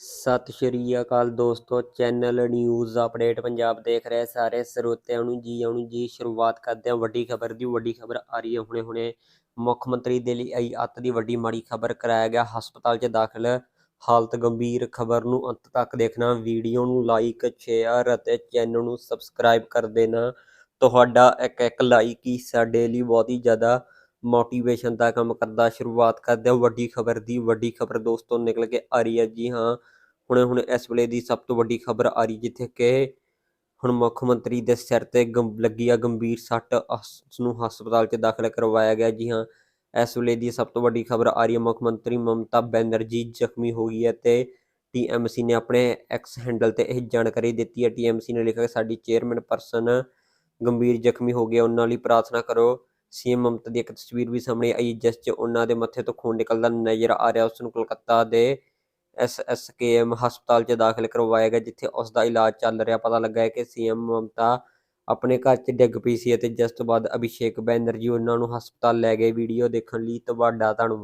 ਸਤਿ ਸ਼੍ਰੀ ਅਕਾਲ ਦੋਸਤੋ, channel news update Punjab ਦੇਖ ਰਹੇ ਸਾਰੇ ਸਰੋਤਿਆਂ ਨੂੰ ਜੀ, ਆਉਣ ਜੀ, ਸ਼ੁਰੂਆਤ ਕਰਦੇ ਹਾਂ ਵੱਡੀ ਖਬਰ ਦੀ। ਵੱਡੀ ਖਬਰ ਆ ਰਹੀ ਹੈ ਹੁਣੇ ਹੁਣੇ। ਮੁੱਖ ਮੰਤਰੀ ਦੇ ਲਈ ਆਈ ਅੱਤ ਦੀ ਵੱਡੀ ਮਾੜੀ ਖਬਰ ਕਰਾਇਆ ਗਿਆ। ਹਸਪਤਾਲ 'ਚ ਦਾਖਲ ਹਾਲਤ ਗੰਭੀਰ ਖਬਰ ਨੂੰ ਅੰਤ ਤੱਕ ਦੇਖਣਾ। ਵੀਡੀਓ ਨੂੰ ਲਾਈਕ, ਸ਼ੇਅਰ ਅਤੇ ਚੈਨਲ ਨੂੰ ਸਬਸਕ੍ਰਾਈਬ ਕਰ ਦੇਣਾ। ਤੁਹਾਡਾ ਇੱਕ ਇੱਕ ਲਾਈਕ ਹੀ ਸਾਡੇ ਲਈ ਬਹੁਤ ਹੀ ਜ਼ਿਆਦਾ ਮੋਟੀਵੇਸ਼ਨ ਦਾ ਕੰਮ ਕਰਦਾ, ਸ਼ੁਰੂਆਤ ਕਰਦੇ ਹਾਂ ਵੱਡੀ ਖਬਰ ਦੀ, ਵੱਡੀ ਖਬਰ ਦੋਸਤੋ ਨਿਕਲ ਕੇ ਆ ਰਹੀ ਹੈ ਜੀ, ਹਾਂ। ਹੁਣੇ ਹੁਣੇ ਇਸ ਵੇਲੇ ਦੀ ਸਭ ਤੋਂ ਵੱਡੀ ਖਬਰ ਆ ਰਹੀ, ਜਿੱਥੇ ਕਿ ਹੁਣ ਮੁੱਖ ਮੰਤਰੀ ਦੇ ਸਿਰ ਤੇ ਗੰ- ਲੱਗੀ ਆ ਗੰਭੀਰ ਸੱਟ ਉਸ ਨੂੰ ਹਸਪਤਾਲ 'ਚ ਦਾਖਲ ਕਰਵਾਇਆ ਗਿਆ ਜੀ, ਹਾਂ। ਇਸ ਵੇਲੇ ਦੀ ਸਭ ਤੋਂ ਵੱਡੀ ਖਬਰ ਆ ਰਹੀ ਹੈ ਮੁੱਖ ਮੰਤਰੀ ਮਮਤਾ ਬੈਨਰਜੀ, ਜ਼ਖਮੀ ਹੋ ਗਈ ਹੈ ਤੇ ਟੀਐਮਸੀ ਨੇ ਆਪਣੇ ਐਕਸ ਹੈਂਡਲ ਤੇ ਇਹ ਜਾਣਕਾਰੀ ਦਿੱਤੀ ਹੈ। ਟੀਐਮਸੀ ਨੇ ਲਿਖਿਆ ਕਿ ਸਾਡੀ ਚੇਅਰਮੈਨ ਪਰਸਨ ਗੰਭੀਰ ਜ਼ਖਮੀ ਹੋ ਗਿਆ, ਉਹਨਾਂ ਲਈ ਪ੍ਰਾਰਥਨਾ ਕਰੋ। ਸੀਐਮ ਮਮਤਾ ਦੀ ਇੱਕ ਤਸਵੀਰ ਵੀ ਸਾਹਮਣੇ ਆਈ, ਜਿਸ 'ਚ ਉਹਨਾਂ ਦੇ ਮੱਥੇ ਤੋਂ ਖੂਨ ਨਿਕਲਦਾ ਨਜ਼ਰ ਆ ਰਿਹਾ। ਉਸ ਨੂੰ ਕੋਲਕਾਤਾ ਦੇ ਐਸਐਸਕੇਐਮ ਹਸਪਤਾਲ 'ਚ ਦਾਖਲ ਕਰਵਾਇਆ ਗਿਆ, ਜਿੱਥੇ ਉਸ ਦਾ ਇਲਾਜ ਚੱਲ ਰਿਹਾ। ਪਤਾ ਲੱਗਾ ਹੈ ਕਿ ਸੀਐਮ ਮਮਤਾ ਆਪਣੇ ਘਰ 'ਚ ਡਿੱਗ ਪਈ ਸੀ ਅਤੇ ਜਿਸ ਤੋਂ ਬਾਅਦ ਅਭਿਸ਼ੇਕ ਬੈਨਰਜੀ ਉਹਨਾਂ ਨੂੰ ਹਸਪਤਾਲ ਲੈ ਗਏ। ਵੀਡੀਓ ਦੇਖਣ ਲਈ ਤੁਹਾਡਾ ਧੰਨਵਾਦ।